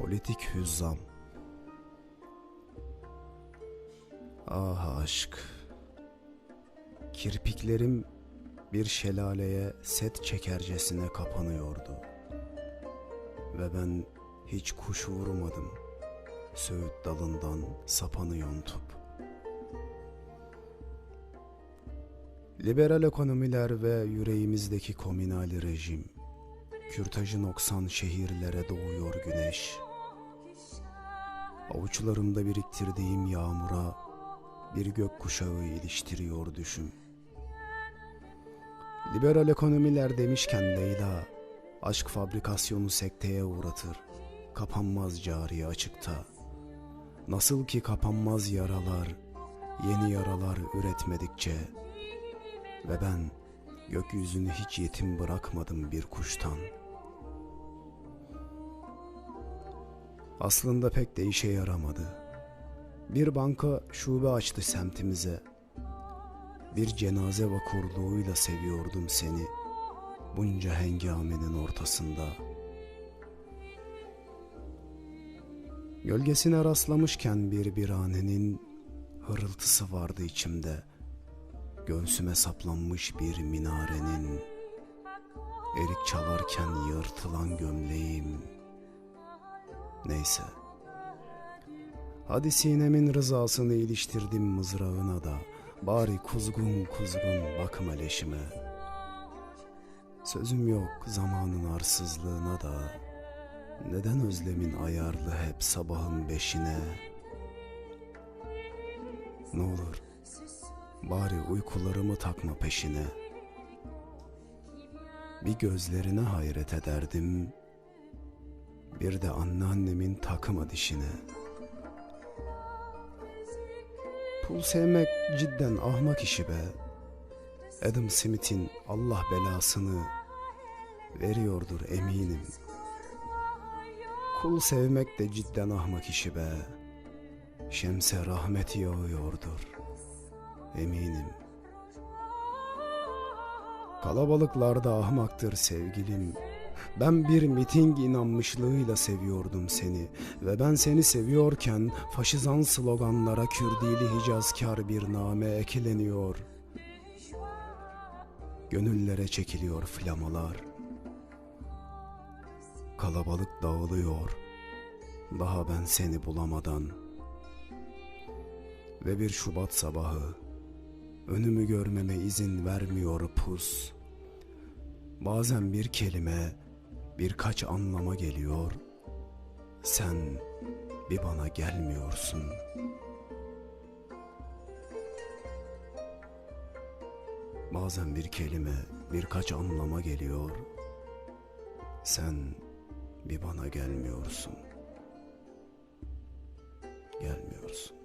Politik hüzzam. Ah aşk. Kirpiklerim bir şelaleye set çekercesine kapanıyordu. Ve ben hiç kuş vurmadım. Söğüt dalından sapanı yontup. Liberal ekonomiler ve yüreğimizdeki komünal rejim. Kürtajı noksan şehirlere doğuyor güneş. Avuçlarımda biriktirdiğim yağmura bir gök kuşağı iliştiriyor düşüm. Liberal ekonomiler demişken Leyla, aşk fabrikasyonu sekteye uğratır. Kapanmaz cari açıkta. Nasıl ki kapanmaz yaralar, yeni yaralar üretmedikçe ve ben gökyüzünü hiç yetim bırakmadım bir kuştan. Aslında pek de işe yaramadı. Bir banka şube açtı semtimize. Bir cenaze vakurluğuyla seviyordum seni bunca hengamenin ortasında. Gölgesine rastlamışken bir biranenin hırıltısı vardı içimde. Göğsüme saplanmış bir minarenin erik çalarken yırtılan gömleğim. Neyse. Hadi sinemin rızasını iliştirdim mızrağına da bari kuzgun kuzgun bakma leşime. Sözüm yok zamanın arsızlığına da neden özlemin ayarlı hep sabahın beşine? Ne olur bari uykularımı takma peşine. Bir gözlerine hayret ederdim, bir de anneannemin takıma dişine. Pul sevmek cidden ahmak işi be. Adam Smith'in Allah belasını veriyordur eminim. Kul sevmek de cidden ahmak işi be. Şemse rahmet yağıyordur eminim. Kalabalıklarda ahmaktır sevgilim. Ben bir miting inanmışlığıyla seviyordum seni ve ben seni seviyorken faşizan sloganlara Kürdili Hicazkar bir name ekleniyor. Gönüllere çekiliyor flamalar. Kalabalık dağılıyor. Daha ben seni bulamadan. Ve bir Şubat sabahı önümü görmeme izin vermiyor pus. Bazen bir kelime birkaç anlama geliyor. Sen bir bana gelmiyorsun. Bazen bir kelime birkaç anlama geliyor. Sen bir bana gelmiyorsun. Gelmiyorsun.